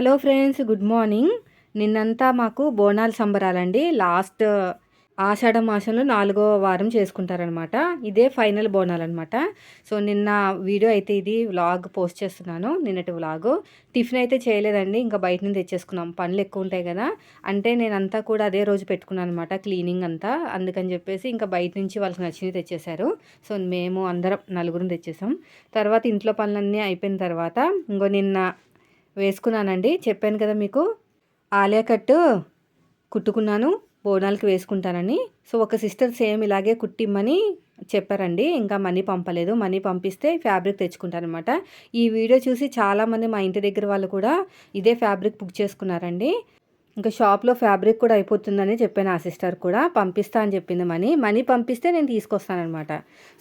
Hello friends good morning. నిన్నంతా మాకు బోనాల సంబరాలండి. లాస్ట్ ఆషాఢ మాసంలో నాలుగో వారం చేసుకుంటారనమాట. ఇదే ఫైనల్ బోనాలు అనమాట సో నిన్న వీడియో అయితే ఇది వ్లాగ్ పోస్ట్ చేస్తున్నాను నిన్నటి వ్లాగ్. టిఫిన్ అయితే చేయలేదండి ఇంకా బయట నుంచి తెచ్చేసుకున్నాం. పనులు ఎక్కువ ఉంటాయి కదా అంటే నేను అంతా కూడా అదే రోజు పెట్టుకున్నాను అనమాట క్లీనింగ్ అంతా. అందుకని చెప్పేసి ఇంకా బయట నుంచి వాళ్ళకి నచ్చినవి తెచ్చేశారు. సో మేము అందరం నలుగురిని తెచ్చేసాం. తర్వాత ఇంట్లో పనులన్నీ అయిపోయిన తర్వాత ఇంకో నిన్న వేసుకున్నానండి. చెప్పాను కదా మీకు ఆలియా కట్టు కుట్టుకున్నాను బోనాలకి వేసుకుంటానని. సో ఒక సిస్టర్ సేమ్ ఇలాగే కుట్టిమ్మని చెప్పారండి. ఇంకా మనీ పంపలేదు. మనీ పంపిస్తే ఫ్యాబ్రిక్ తెచ్చుకుంటారనమాట. ఈ వీడియో చూసి చాలామంది మా ఇంటి దగ్గర వాళ్ళు కూడా ఇదే ఫ్యాబ్రిక్ బుక్ చేసుకున్నారండి. ఇంకా షాప్లో ఫ్యాబ్రిక్ కూడా అయిపోతుందని చెప్పాను ఆ సిస్టర్ కూడా. పంపిస్తా అని చెప్పింది మనీ. మనీ పంపిస్తే నేను తీసుకొస్తానమాట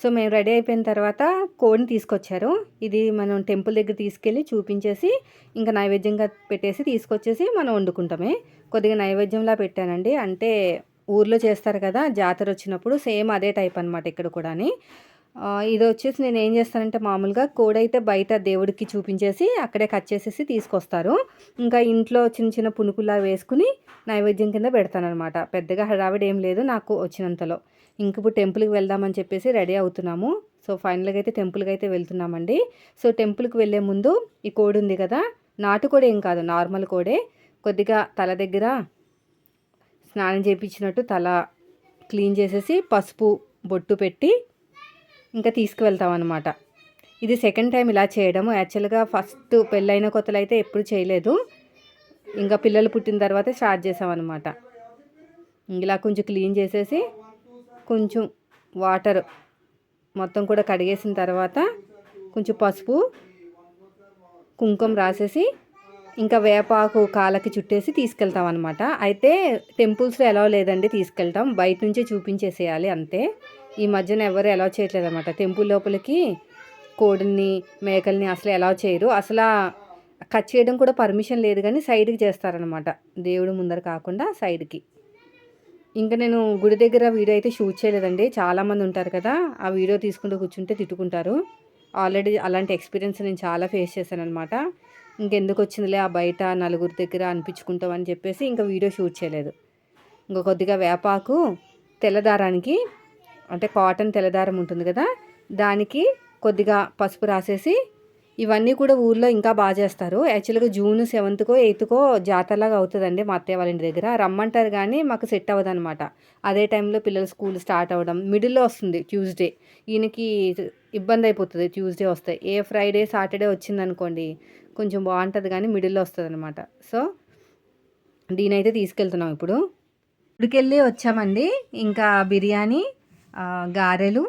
సో మేము రెడీ అయిపోయిన తర్వాత కోడిని తీసుకొచ్చారు. ఇది మనం టెంపుల్ దగ్గర తీసుకెళ్ళి చూపించేసి ఇంకా నైవేద్యంగా పెట్టేసి తీసుకొచ్చేసి మనం వండుకుంటామే. కొద్దిగా నైవేద్యంలా పెట్టానండి. అంటే ఊర్లో చేస్తారు కదా జాతర వచ్చినప్పుడు సేమ్ అదే టైప్ అనమాట ఇక్కడ కూడా ఇది వచ్చేసి నేను ఏం చేస్తానంటే మామూలుగా కోడైతే బయట దేవుడికి చూపించేసి అక్కడే కట్ చేసేసి తీసుకొస్తారు. ఇంకా ఇంట్లో చిన్న చిన్న పునుకులా వేసుకుని నైవేద్యం కింద పెడతానమాట పెద్దగా హడావిడి ఏం లేదు నాకు వచ్చినంతలో. ఇంక ఇప్పుడు టెంపుల్కి వెళ్దామని చెప్పేసి రెడీ అవుతున్నాము. సో ఫైనల్గా అయితే టెంపుల్కి అయితే వెళ్తున్నామండి. సో టెంపుల్కి వెళ్ళే ముందు ఈ కోడి ఉంది కదా నాటుకోడి ఏం కాదు నార్మల్ కోడే. కొద్దిగా తల దగ్గర స్నానం చేయించినట్టు తల క్లీన్ చేసేసి పసుపు బొట్టు పెట్టి ఇంకా తీసుకువెళ్తాం అనమాట ఇది సెకండ్ టైం ఇలా చేయడము. యాక్చువల్గా ఫస్ట్ పెళ్ళైన కొత్తలు అయితే ఎప్పుడు చేయలేదు. ఇంకా పిల్లలు పుట్టిన తర్వాత స్టార్ట్ చేసామన్నమాట. ఇలా కొంచెం క్లీన్ చేసేసి కొంచెం వాటర్ మొత్తం కూడా కడిగేసిన తర్వాత కొంచెం పసుపు కుంకుమ రాసేసి ఇంకా వేపాకు కాలకి చుట్టేసి తీసుకెళ్తాం అనమాట అయితే టెంపుల్స్లో ఎలా లేదండి తీసుకెళ్తాం బయట నుంచే చూపించేసేయాలి అంతే. ఈ మధ్యన ఎవరు అలౌ చేయట్లేదు అనమాట టెంపుల్ లోపలికి కోడిని మేకల్ని అసలు అలౌ చేయరు. అసలు కట్ చేయడం కూడా పర్మిషన్ లేదు కానీ సైడ్కి చేస్తారనమాట దేవుడు ముందర కాకుండా సైడ్కి ఇంకా నేను గుడి దగ్గర వీడియో అయితే షూట్ చేయలేదండి. చాలామంది ఉంటారు కదా ఆ వీడియో తీసుకుంటూ కూర్చుంటే తిట్టుకుంటారు. ఆల్రెడీ అలాంటి ఎక్స్పీరియన్స్ నేను చాలా ఫేస్ చేశాను అనమాట ఇంకెందుకు వచ్చిందిలే ఆ బయట నలుగురి దగ్గర అనిపించుకుంటామని చెప్పేసి ఇంకా వీడియో షూట్ చేయలేదు. ఇంకా కొద్దిగా వేపాకు తెల్లదారానికి అంటే కాటన్ తెల్లదారం ఉంటుంది కదా దానికి కొద్దిగా పసుపు రాసేసి ఇవన్నీ కూడా ఊర్లో ఇంకా బాగా చేస్తారు. యాక్చువల్గా జూన్ సెవెంత్కో ఎయిత్కో జాతరలాగా అవుతుందండి మా అత్తయ్య వాళ్ళ ఇంటి దగ్గర. రమ్మంటారు కానీ మాకు సెట్ అవ్వదు అనమాట అదే టైంలో పిల్లలు స్కూల్ స్టార్ట్ అవ్వడం మిడిల్లో వస్తుంది ట్యూస్డే. ఈయనకి ఇబ్బంది అయిపోతుంది ట్యూస్డే వస్తాయి ఏ ఫ్రైడే సాటర్డే వచ్చిందనుకోండి కొంచెం బాగుంటుంది కానీ మిడిల్లో వస్తుంది అనమాట సో దీనైతే తీసుకెళ్తున్నాం ఇప్పుడు. ఇక్కడికెళ్ళి వచ్చామండి. ఇంకా బిర్యానీ గారెలు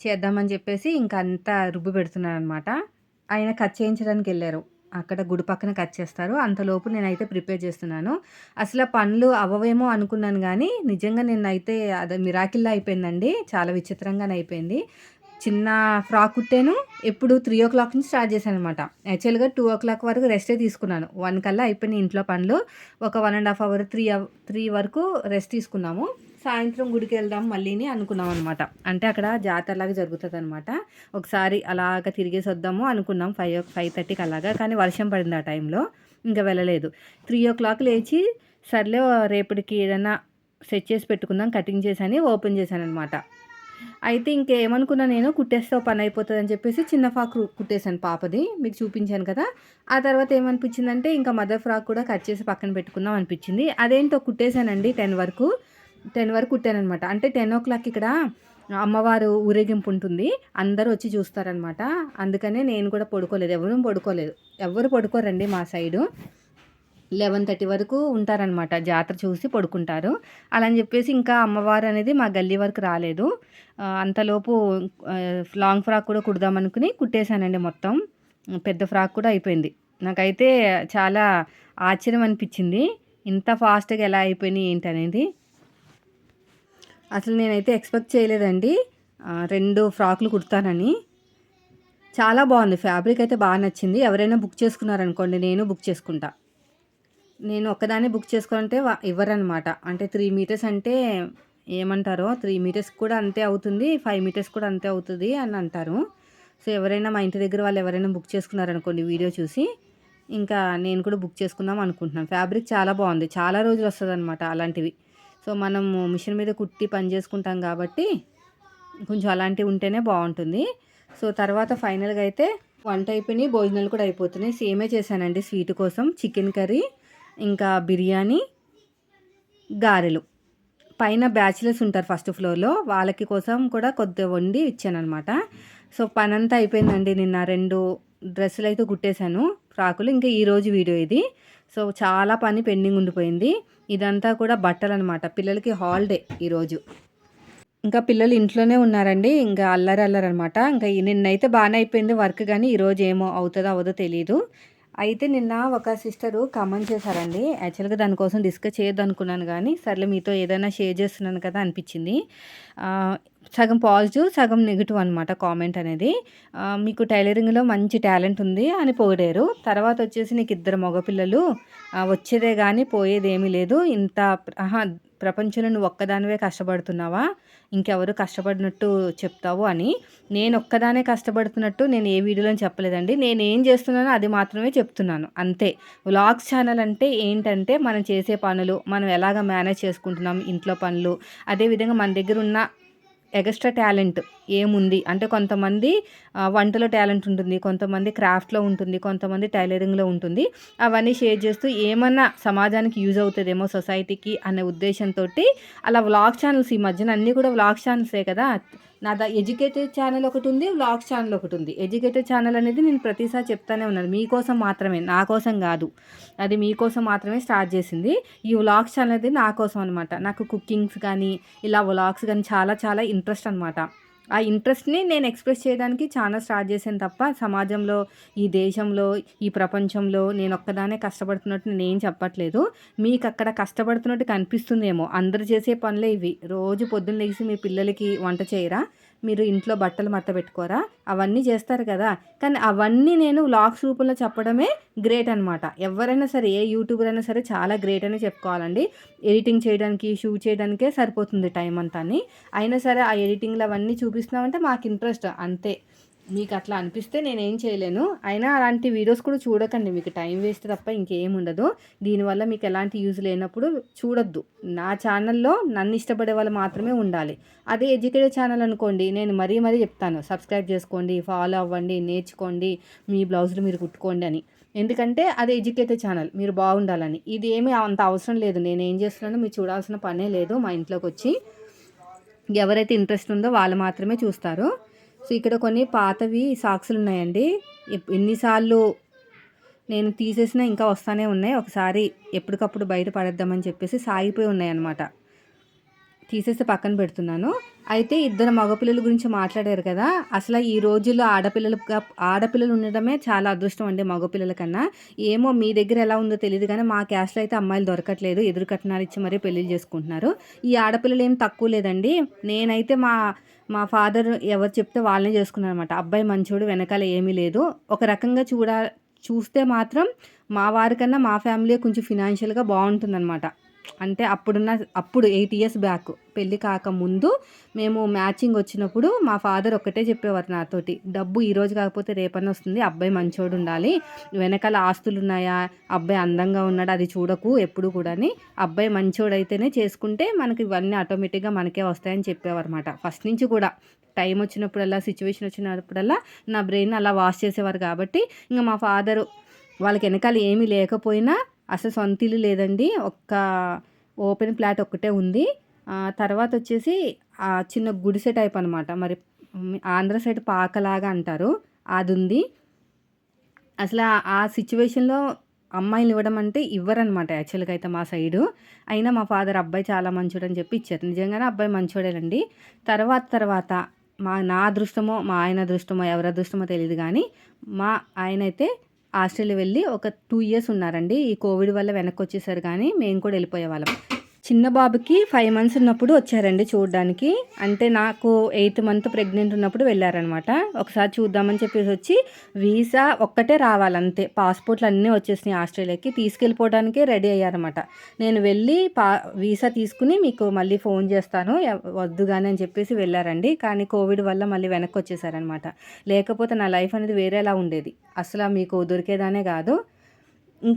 చేద్దామని చెప్పేసి ఇంకా అంతా రుబ్బు పెడుతున్నాను అనమాట ఆయన కట్ చేయించడానికి వెళ్ళారు. అక్కడ గుడి పక్కన కట్ చేస్తారు. అంతలోపు నేనైతే ప్రిపేర్ చేస్తున్నాను. అసలు పనులు అవ్వవేమో అనుకున్నాను కానీ నిజంగా నేనైతే అది మిరాకిల్లా అయిపోయిందండి. చాలా విచిత్రంగానే అయిపోయింది. చిన్న ఫ్రాక్ కుట్టాను. ఎప్పుడు త్రీ ఓ క్లాక్ నుంచి స్టార్ట్ చేశాను అనమాట యాక్చువల్గా టూ ఓ క్లాక్ వరకు రెస్టే తీసుకున్నాను. వన్ కల్లా అయిపోయినాయి ఇంట్లో పనులు. ఒక one and half hour three three వరకు రెస్ట్ తీసుకున్నాము. సాయంత్రం గుడికి వెళ్దాం మళ్ళీని అనుకున్నాం అనమాట అంటే అక్కడ జాతరలాగా జరుగుతుంది అనమాట ఒకసారి అలాగ తిరిగేసి వద్దాము అనుకున్నాం. ఫైవ్ ఫైవ్ థర్టీకి అలాగా. కానీ వర్షం పడింది ఆ టైంలో. ఇంకా వెళ్ళలేదు. త్రీ ఓ క్లాక్ లేచి సర్లే రేపటికి ఏదైనా సెట్ చేసి పెట్టుకుందాం కటింగ్ చేశాను ఓపెన్ చేశాను అనమాట అయితే ఇంకేమనుకున్నా నేను కుట్టేస్తే పని అయిపోతుంది అని చెప్పేసి చిన్న ఫ్రాక్ కుట్టేశాను పాపది. మీకు చూపించాను కదా. ఆ తర్వాత ఏమనిపించిందంటే ఇంకా మదర్ ఫ్రాక్ కూడా కట్ చేసి పక్కన పెట్టుకుందాం అనిపించింది. అదేంటో కుట్టేశానండి టెన్ వరకు. టెన్ వరకు కుట్టానమాట అంటే టెన్ ఓ క్లాక్ ఇక్కడ అమ్మవారు ఊరేగింపు ఉంటుంది. అందరూ వచ్చి చూస్తారనమాట. అందుకనే నేను కూడా పడుకోలేదు. ఎవరూ పడుకోలేదు. ఎవరు పడుకోరండి మా సైడు. లెవెన్ థర్టీ వరకు ఉంటారనమాట. జాతర చూసి పడుకుంటారు. అలా అని చెప్పేసి ఇంకా అమ్మవారు అనేది మా గల్లీ వరకు రాలేదు. అంతలోపు లాంగ్ ఫ్రాక్ కూడా కుడదామనుకుని కుట్టేశానండి మొత్తం. పెద్ద ఫ్రాక్ కూడా అయిపోయింది. నాకైతే చాలా ఆశ్చర్యం అనిపించింది. ఇంత ఫాస్ట్గా ఎలా అయిపోయినాయి ఏంటి అనేది అసలు నేనైతే ఎక్స్పెక్ట్ చేయలేదండి. రెండు ఫ్రాక్లు కుడతానని. చాలా బాగుంది. ఫ్యాబ్రిక్ అయితే బాగా నచ్చింది. ఎవరైనా బుక్ చేసుకున్నారనుకోండి నేను బుక్ చేసుకుంటా. నేను ఒక్కదాన్ని బుక్ చేసుకుంటే ఇవ్వరనమాట. అంటే త్రీ మీటర్స్ అంటే ఏమంటారో త్రీ మీటర్స్ కూడా అంతే అవుతుంది ఫైవ్ మీటర్స్ కూడా అంతే అవుతుంది అని అంటారు. సో ఎవరైనా మా ఇంటి దగ్గర వాళ్ళు ఎవరైనా బుక్ చేసుకున్నారనుకోండి వీడియో చూసి ఇంకా నేను కూడా బుక్ చేసుకుందాం అనుకుంటున్నాను. ఫ్యాబ్రిక్ చాలా బాగుంది. చాలా రోజులు వస్తుంది అనమాట అలాంటివి. సో మనము మిషన్ మీద కుట్టి పని చేసుకుంటాం కాబట్టి కొంచెం అలాంటివి ఉంటేనే బాగుంటుంది. సో తర్వాత ఫైనల్గా అయితే వంట అయిపోయినాయి భోజనాలు కూడా అయిపోతున్నాయి. సేమే చేశానండి స్వీట్ కోసం. చికెన్ కర్రీ ఇంకా బిర్యానీ గారెలు. పైన బ్యాచిలర్స్ ఉంటారు ఫస్ట్ ఫ్లోర్లో. వాళ్ళకి కోసం కూడా కొద్దిగా వండి ఇచ్చానమాట సో పని అంతా అయిపోయిందండి. నిన్న రెండు డ్రెస్సులు అయితే కుట్టేశాను ఫ్రాకులు. ఇంకా ఈరోజు వీడియో ఇది. సో చాలా పని పెండింగ్ ఉండిపోయింది. ఇదంతా కూడా బట్టలు అనమాట పిల్లలకి హాలిడే ఈరోజు. ఇంకా పిల్లలు ఇంట్లోనే ఉన్నారండి. ఇంకా అల్లరి అల్లరి అనమాట ఇంకా నిన్నైతే బాగానే అయిపోయింది వర్క్ కానీ ఈరోజు ఏమో అవుతుందో అవదో తెలియదు అయితే నిన్న ఒక సిస్టరు కమెంట్ చేశారండి. యాక్చువల్గా దానికోసం డిస్కస్ చేయొద్దు అనుకున్నాను కానీ సర్లే మీతో ఏదైనా షేర్ చేస్తున్నాను కదా అనిపించింది. సగం పాజిటివ్ సగం నెగిటివ్ అనమాట కామెంట్ అనేది. మీకు టైలరింగ్లో మంచి టాలెంట్ ఉంది అని పొగిడారు. తర్వాత వచ్చేసి నీకు ఇద్దరు మగపిల్లలు వచ్చేదే కానీ పోయేది ఏమీ లేదు. ఇంత ప్రపంచంలో నువ్వు ఒక్కదానివే కష్టపడుతున్నావా? ఇంకెవరు కష్టపడినట్టు చెప్తావు అని. నేను ఒక్కదానే కష్టపడుతున్నట్టు నేను ఏ వీడియోలో చెప్పలేదండి. నేను ఏం చేస్తున్నానో అది మాత్రమే చెప్తున్నాను. అంతే. వ్లాగ్స్ ఛానల్ అంటే ఏంటంటే మనం చేసే పనులు మనం ఎలాగ మేనేజ్ చేసుకుంటున్నాం ఇంట్లో పనులు అదేవిధంగా మన దగ్గర ఉన్న ఎక్స్ట్రా టాలెంట్ ఏముంది? అంటే కొంతమంది వంటలో టాలెంట్ ఉంటుంది కొంతమంది క్రాఫ్ట్లో ఉంటుంది కొంతమంది టైలరింగ్లో ఉంటుంది. అవన్నీ షేర్ చేస్తూ ఏమన్నా సమాజానికి యూజ్ అవుతుందేమో సొసైటీకి అనే ఉద్దేశంతో అలా వ్లాగ్ ఛానల్స్ ఈ మధ్యన అన్నీ కూడా వ్లాగ్ ఛానల్సే కదా. నా ద ఎడ్యుకేటెడ్ ఛానల్ ఒకటి ఉంది వ్లాగ్స్ ఛానల్ ఒకటి ఉంది. ఎడ్యుకేటెడ్ ఛానల్ అనేది నేను ప్రతిసారి చెప్తానే ఉన్నాను. మీకోసం మాత్రమే నా కోసం కాదు. అది మీకోసం మాత్రమే స్టార్ట్ చేసింది. ఈ వ్లాగ్స్ ఛానల్ అనేది నా కోసం అనమాట నాకు కుకింగ్స్ కానీ ఇలా వ్లాగ్స్ కానీ చాలా చాలా ఇంట్రెస్ట్ అనమాట ఆ ఇంట్రెస్ట్ని నేను ఎక్స్ప్రెస్ చేయడానికి చాలా స్టార్ట్ చేశాను తప్ప సమాజంలో ఈ దేశంలో ఈ ప్రపంచంలో నేను ఒక్కదానే కష్టపడుతున్నట్టు నేను చెప్పట్లేదు. మీకు అక్కడ కష్టపడుతున్నట్టు కనిపిస్తుందేమో. అందరు చేసే పనులే ఇవి. రోజు పొద్దున్న లేచి మీ పిల్లలకి వంట చేయరా? మీరు ఇంట్లో బట్టలు మట్ట పెట్టుకోరా? అవన్నీ చేస్తారు కదా. కానీ అవన్నీ నేను వ్లాగ్స్ రూపంలో చెప్పడమే గ్రేట్ అనమాట ఎవరైనా సరే ఏ యూట్యూబర్ అయినా సరే చాలా గ్రేట్ అని చెప్పుకోవాలండి. ఎడిటింగ్ చేయడానికి షూ చేయడానికే సరిపోతుంది టైం అంతా అయినా సరే ఆ ఎడిటింగ్లు అవన్నీ చూపి చూపిస్తున్నామంటే మాకు ఇంట్రెస్ట్ అంతే. మీకు అట్లా అనిపిస్తే నేనేం చేయలేను. అయినా అలాంటి వీడియోస్ కూడా చూడకండి. మీకు టైం వేస్ట్ తప్ప ఇంకేం ఉండదు. దీనివల్ల మీకు ఎలాంటి యూజ్ లేనప్పుడు చూడొద్దు. నా ఛానల్లో నన్ను ఇష్టపడే వాళ్ళు మాత్రమే ఉండాలి. అదే ఎడ్యుకేటెడ్ ఛానల్ అనుకోండి నేను మరీ మరీ చెప్తాను. సబ్స్క్రైబ్ చేసుకోండి ఫాలో అవ్వండి నేర్చుకోండి మీ బ్లౌజులు మీరు కుట్టుకోండి అని. ఎందుకంటే అది ఎడ్యుకేటెడ్ ఛానల్ మీరు బాగుండాలని. ఇది ఏమీ అంత అవసరం లేదు. నేను ఏం చేస్తున్నానో మీరు చూడాల్సిన పనే లేదు మా ఇంట్లోకి వచ్చి. ఎవరైతే ఇంట్రెస్ట్ ఉందో వాళ్ళు మాత్రమే చూస్తారు. సో ఇక్కడ కొన్ని పాతవి సాక్సులు ఉన్నాయండి. ఎన్నిసార్లు నేను తీసేసినా ఇంకా వస్తూనే ఉన్నాయి. ఒకసారి ఎప్పటికప్పుడు బయట పడేద్దామని చెప్పేసి సాగిపోయి ఉన్నాయి అన్నమాట తీసేసి పక్కన పెడుతున్నాను. అయితే ఇద్దరు మగపిల్లల గురించి మాట్లాడారు కదా. అసలు ఈ రోజుల్లో ఆడపిల్లలు ఆడపిల్లలు ఉండడమే చాలా అదృష్టం అండి మగపిల్లల కన్నా. ఏమో మీ దగ్గర ఎలా ఉందో తెలియదు కానీ మా క్యాస్ట్లో అయితే అమ్మాయిలు దొరకట్లేదు. ఎదురు కట్నాలు ఇచ్చి మరీ పెళ్ళిళ్ళు చేసుకుంటున్నారు. ఈ ఆడపిల్లలు ఏం తక్కువ లేదండి. నేనైతే మా మా ఫాదర్ ఎవరు చెప్తే వాళ్ళనే చేసుకున్నాను అనమాట అబ్బాయి మంచోడు వెనకాల ఏమీ లేదు. ఒక రకంగా చూడ చూస్తే మాత్రం మా వారికన్నా మా ఫ్యామిలీ కొంచెం ఫినాన్షియల్గా బాగుంటుందన్నమాట. అంటే అప్పుడున్న అప్పుడు ఎయిట్ ఇయర్స్ బ్యాక్ పెళ్ళి కాకముందు మేము మ్యాచింగ్ వచ్చినప్పుడు మా ఫాదర్ ఒక్కటే చెప్పేవారు నాతోటి డబ్బు ఈరోజు కాకపోతే రేపన్న వస్తుంది అబ్బాయి మంచోడు ఉండాలి వెనకాల ఆస్తులు ఉన్నాయా అబ్బాయి అందంగా ఉన్నాడు అది చూడకు ఎప్పుడు కూడా అబ్బాయి మంచోడు అయితేనే చేసుకుంటే మనకి ఇవన్నీ ఆటోమేటిక్గా మనకే వస్తాయని చెప్పేవారు అనమాట ఫస్ట్ నుంచి కూడా టైం వచ్చినప్పుడల్లా సిచ్యువేషన్ వచ్చినప్పుడల్లా నా బ్రెయిన్ అలా వాష్ చేసేవారు కాబట్టి ఇంకా మా ఫాదరు వాళ్ళకి వెనకాల ఏమీ లేకపోయినా అసలు సొంత ఇల్లు లేదండి. ఒక్క ఓపెన్ ప్లాట్ ఒక్కటే ఉంది. తర్వాత వచ్చేసి చిన్న గుడిసె టైప్ అనమాట మరి ఆంధ్ర సైడ్ పాకలాగా అంటారు. అది ఉంది అసలు ఆ సిచ్యువేషన్లో అమ్మాయిలు ఇవ్వడం అంటే ఇవ్వరనమాట యాక్చువల్గా అయితే మా సైడు. అయినా మా ఫాదర్ అబ్బాయి చాలా మంచోడు అని చెప్పి ఇచ్చారు. నిజంగానే అబ్బాయి మంచోడేనండి. తర్వాత తర్వాత మా నా అదృష్టమో మా ఆయన అదృష్టమో ఎవరి అదృష్టమో తెలియదు కానీ మా ఆయన అయితే ఆస్ట్రేలియా వెళ్ళి ఒక టూ ఇయర్స్ ఉన్నారండి. ఈ కోవిడ్ వల్ల వెనక్కి వచ్చేసారు కానీ మేము కూడా వెళ్ళిపోయే వాళ్ళం చిన్న బాబుకి ఫైవ్ మంత్స్ ఉన్నప్పుడు వచ్చారండి చూడడానికి. అంటే నాకు ఎయిత్ మంత్ ప్రెగ్నెంట్ ఉన్నప్పుడు వెళ్ళారనమాట ఒకసారి చూద్దామని చెప్పేసి వచ్చి వీసా ఒక్కటే రావాలంతే. పాస్పోర్ట్లు అన్నీ వచ్చేసినాయి ఆస్ట్రేలియాకి. తీసుకెళ్ళిపోవడానికే రెడీ అయ్యారనమాట నేను వెళ్ళి పా వీసా తీసుకుని మీకు మళ్ళీ ఫోన్ చేస్తాను. వద్దు కానీ అని చెప్పేసి వెళ్ళారండి. కానీ కోవిడ్ వల్ల మళ్ళీ వెనక్కి వచ్చేసారనమాట లేకపోతే నా లైఫ్ అనేది వేరేలా ఉండేది. అసలు మీకు దొరికేదానే కాదు.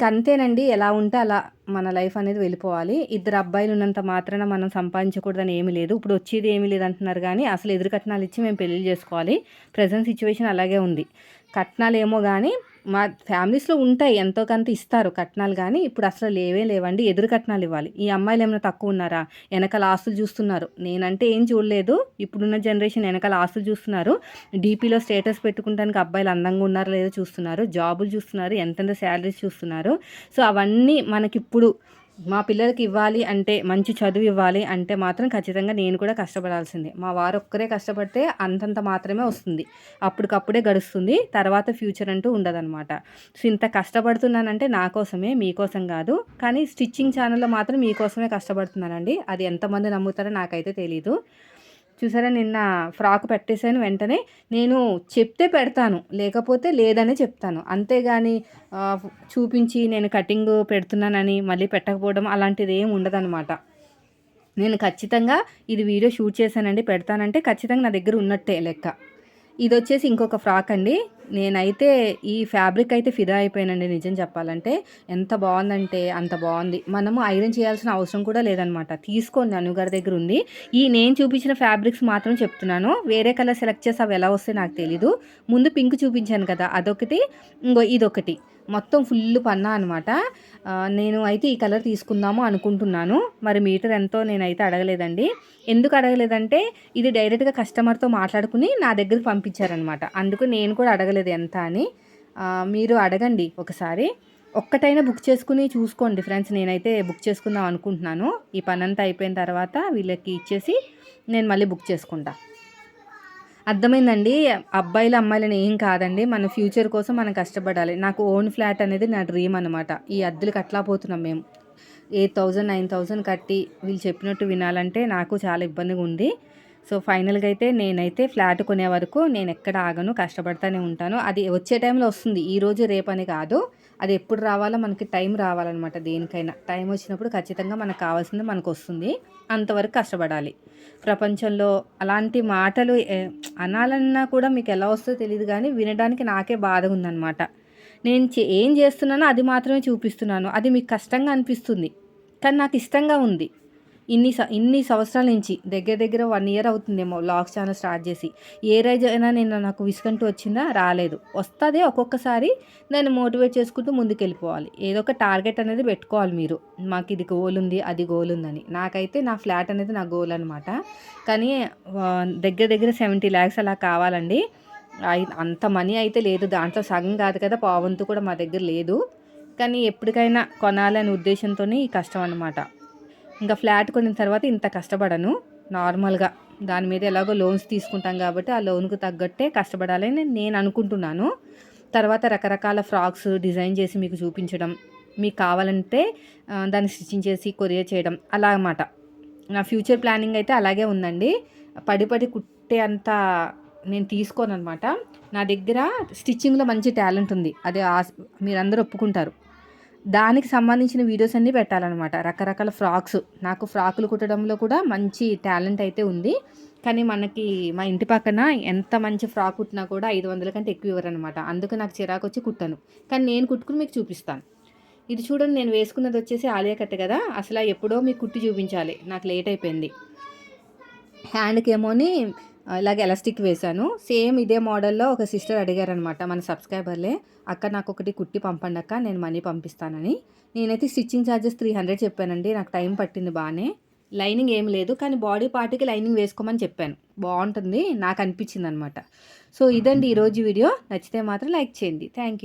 అంతేనండి ఎలా ఉంటే అలా మన లైఫ్ అనేది వెళ్ళిపోవాలి. ఇద్దరు అబ్బాయిలు ఉన్నంత మాత్రాన మనం సంపాదించకూడదని ఏమీ లేదు. ఇప్పుడు వచ్చేది ఏమీ లేదు అంటున్నారు కానీ అసలు ఎదురు కట్నాలు ఇచ్చి మేము పెళ్ళి చేసుకోవాలి. ప్రజెంట్ సిచ్యువేషన్ అలాగే ఉంది. కట్నాలు ఏమో కానీ మా ఫ్యామిలీస్లో ఉంటాయి ఎంతో కొంత ఇస్తారు కట్నాలు కానీ ఇప్పుడు అసలు లేవే లేవండి ఎదురు కట్నాలు ఇవ్వాలి. ఈ అమ్మాయిలు ఏమైనా తక్కువ ఉన్నారా? వెనకాల ఆస్తులు చూస్తున్నారు. నేనంటే ఏం చూడలేదు. ఇప్పుడున్న జనరేషన్ వెనకాల ఆస్తులు చూస్తున్నారు. డీపీలో స్టేటస్ పెట్టుకుంటానికి అబ్బాయిలు అందంగా ఉన్నారో లేదో చూస్తున్నారు. జాబులు చూస్తున్నారు. ఎంతెంత శాలరీస్ చూస్తున్నారు. సో అవన్నీ మనకిప్పుడు మా పిల్లలకి ఇవ్వాలి అంటే మంచి చదువు ఇవ్వాలి అంటే మాత్రం ఖచ్చితంగా నేను కూడా కష్టపడాల్సిందే. మా వారు ఒక్కరే కష్టపడితే అంతంత మాత్రమే వస్తుంది. అప్పటికప్పుడే గడుస్తుంది. తర్వాత ఫ్యూచర్ అంటూ ఉండదన్నమాట. సో ఇంత కష్టపడుతున్నానంటే నా కోసమే మీకోసం కాదు. కానీ స్టిచ్చింగ్ ఛానల్లో మాత్రం మీకోసమే కష్టపడుతున్నానండి. అది ఎంతమంది నమ్ముతారో నాకైతే తెలీదు. చూసారా నిన్న ఫ్రాక్ పెట్టేశాను వెంటనే. నేను చెప్తే పెడతాను లేకపోతే లేదనే చెప్తాను. అంతేగాని చూపించి నేను కటింగ్ పెడుతున్నానని మళ్ళీ పెట్టకపోవడం అలాంటిది ఏమి ఉండదన్నమాట. నేను ఖచ్చితంగా ఇది వీడియో షూట్ చేశానండి పెడతానంటే ఖచ్చితంగా నా దగ్గర ఉన్నట్టే లెక్క. ఇది వచ్చేసి ఇంకొక ఫ్రాక్ అండి. నేనైతే ఈ ఫ్యాబ్రిక్ అయితే ఫిదా అయిపోయానండి నిజం చెప్పాలంటే. ఎంత బాగుందంటే అంత బాగుంది. మనము ఐరన్ చేయాల్సిన అవసరం కూడా లేదనమాట. తీసుకోండి అనుగారి దగ్గర ఉంది. ఈ నేను చూపించిన ఫ్యాబ్రిక్స్ మాత్రం చెప్తున్నాను. వేరే కలర్ సెలెక్ట్ చేసి అవి ఎలా వస్తాయి నాకు తెలీదు. ముందు పింక్ చూపించాను కదా అదొకటి. ఇంకో ఇదొకటి. మొత్తం ఫుల్ పన్నా అనమాట నేను అయితే ఈ కలర్ తీసుకుందాము అనుకుంటున్నాను. మరి మీటర్ ఎంతో నేనైతే అడగలేదండి. ఎందుకు అడగలేదంటే ఇది డైరెక్ట్గా కస్టమర్తో మాట్లాడుకుని నా దగ్గరికి పంపించారనమాట అందుకు నేను కూడా అడగలేదు ఎంత అని. మీరు అడగండి ఒకసారి. ఒక్కటైనా బుక్ చేసుకుని చూసుకోండి ఫ్రెండ్స్. నేనైతే బుక్ చేసుకుందాం అనుకుంటున్నాను. ఈ పని అంతా అయిపోయిన తర్వాత వీళ్ళకి ఇచ్చేసి నేను మళ్ళీ బుక్ చేసుకుంటాను అర్థమైందండి. అబ్బాయిలు అమ్మాయిలని ఏం కాదండి. మన ఫ్యూచర్ కోసం మనం కష్టపడాలి. నాకు ఓన్ ఫ్లాట్ అనేది నా డ్రీమ్ అనమాట ఈ అద్దెలు అట్లా పోతున్నాం మేము. ఎయిట్ థౌజండ్ నైన్ థౌజండ్ కట్టి వీళ్ళు చెప్పినట్టు వినాలంటే నాకు చాలా ఇబ్బందిగా ఉంది. సో ఫైనల్గా అయితే నేనైతే ఫ్లాట్ కొనే వరకు నేను ఎక్కడ ఆగను కష్టపడతానే ఉంటాను. అది వచ్చే టైంలో వస్తుంది. ఈరోజు రేపని కాదు. అది ఎప్పుడు రావాలో మనకి టైం రావాలన్నమాట దేనికైనా. టైం వచ్చినప్పుడు ఖచ్చితంగా మనకు కావాల్సింది మనకు వస్తుంది అంతవరకు కష్టపడాలి. ప్రపంచంలో అలాంటి మాటలు అనాలన్నా కూడా మీకు ఎలా వస్తుందో తెలియదు కానీ వినడానికి నాకే బాధ ఉందన్నమాట. నేను ఏం చేస్తున్నానో అది మాత్రమే చూపిస్తున్నాను. అది మీకు కష్టంగా అనిపిస్తుంది. కానీ నాకు ఇష్టంగా ఉంది. ఇన్ని ఇన్ని సంవత్సరాల నుంచి దగ్గర దగ్గర వన్ ఇయర్ అవుతుందేమో లాగ్స్ ఛానల్ స్టార్ట్ చేసి. ఏ రైజ్ అయినా నేను నాకు విసుకంటూ వచ్చిందా? రాలేదు. వస్తుంది ఒక్కొక్కసారి దాన్ని మోటివేట్ చేసుకుంటూ ముందుకు వెళ్ళిపోవాలి ఏదో ఒక టార్గెట్ అనేది పెట్టుకోవాలి మీరు. మాకు ఇది గోల్ ఉంది అది గోల్ ఉందని. నాకైతే నా ఫ్లాట్ అనేది నా గోల్ అనమాట కానీ దగ్గర దగ్గర సెవెంటీ ల్యాక్స్ అలా కావాలండి. అంత మనీ అయితే లేదు. దాంట్లో సగం కాదు కదా పావంతు కూడా మా దగ్గర లేదు. కానీ ఎప్పటికైనా కొనాలనే ఉద్దేశంతో ఈ కష్టం అనమాట ఇంకా ఫ్లాట్ కొనిన తర్వాత ఇంత కష్టపడను. నార్మల్గా దాని మీద ఎలాగో లోన్స్ తీసుకుంటాం కాబట్టి ఆ లోన్కు తగ్గట్టే కష్టపడాలని నేను అనుకుంటున్నాను. తర్వాత రకరకాల ఫ్రాక్స్ డిజైన్ చేసి మీకు చూపించడం మీకు కావాలంటే దాన్ని స్టిచ్చింగ్ చేసి కొరియర్ చేయడం అలా అన్నమాట నా ఫ్యూచర్ ప్లానింగ్ అయితే అలాగే ఉందండి. పడి పడి కుట్టే అంత నేను తీసుకోను అనమాట నా దగ్గర స్టిచ్చింగ్లో మంచి టాలెంట్ ఉంది. అదే మీరందరూ ఒప్పుకుంటారు. దానికి సంబంధించిన వీడియోస్ అన్నీ పెట్టాలన్నమాట. రకరకాల ఫ్రాక్స్. నాకు ఫ్రాకులు కుట్టడంలో కూడా మంచి టాలెంట్ అయితే ఉంది. కానీ మనకి మా ఇంటి పక్కన ఎంత మంచి ఫ్రాక్ కుట్టినా కూడా ఐదు వందల కంటే ఎక్కువ ఇవ్వరనమాట అందుకు నాకు చిరాకు వచ్చి కుట్టాను. కానీ నేను కుట్టుకుని మీకు చూపిస్తాను. ఇది చూడండి నేను వేసుకున్నది వచ్చేసి ఆలియా కదా. అసలు ఎప్పుడో మీకు కుట్టి చూపించాలి. నాకు లేట్ అయిపోయింది. హ్యాండ్కి ఏమోని ఇలాగ ఎలాస్టిక్ వేశాను. సేమ్ ఇదే మోడల్లో ఒక సిస్టర్ అడిగారనమాట మన సబ్స్క్రైబర్లే అక్క నాకు ఒకటి కుట్టి పంపండి అక్క నేను మనీ పంపిస్తానని. నేనైతే స్టిచ్చింగ్ ఛార్జెస్ త్రీ హండ్రెడ్ చెప్పానండి నాకు టైం పట్టింది బాగానే. లైనింగ్ ఏం లేదు కానీ బాడీ పార్ట్కి లైనింగ్ వేసుకోమని చెప్పాను. బాగుంటుంది నాకు అనిపించింది అనమాట సో ఇదండి ఈరోజు వీడియో. నచ్చితే మాత్రం లైక్ చేయండి. Thank you.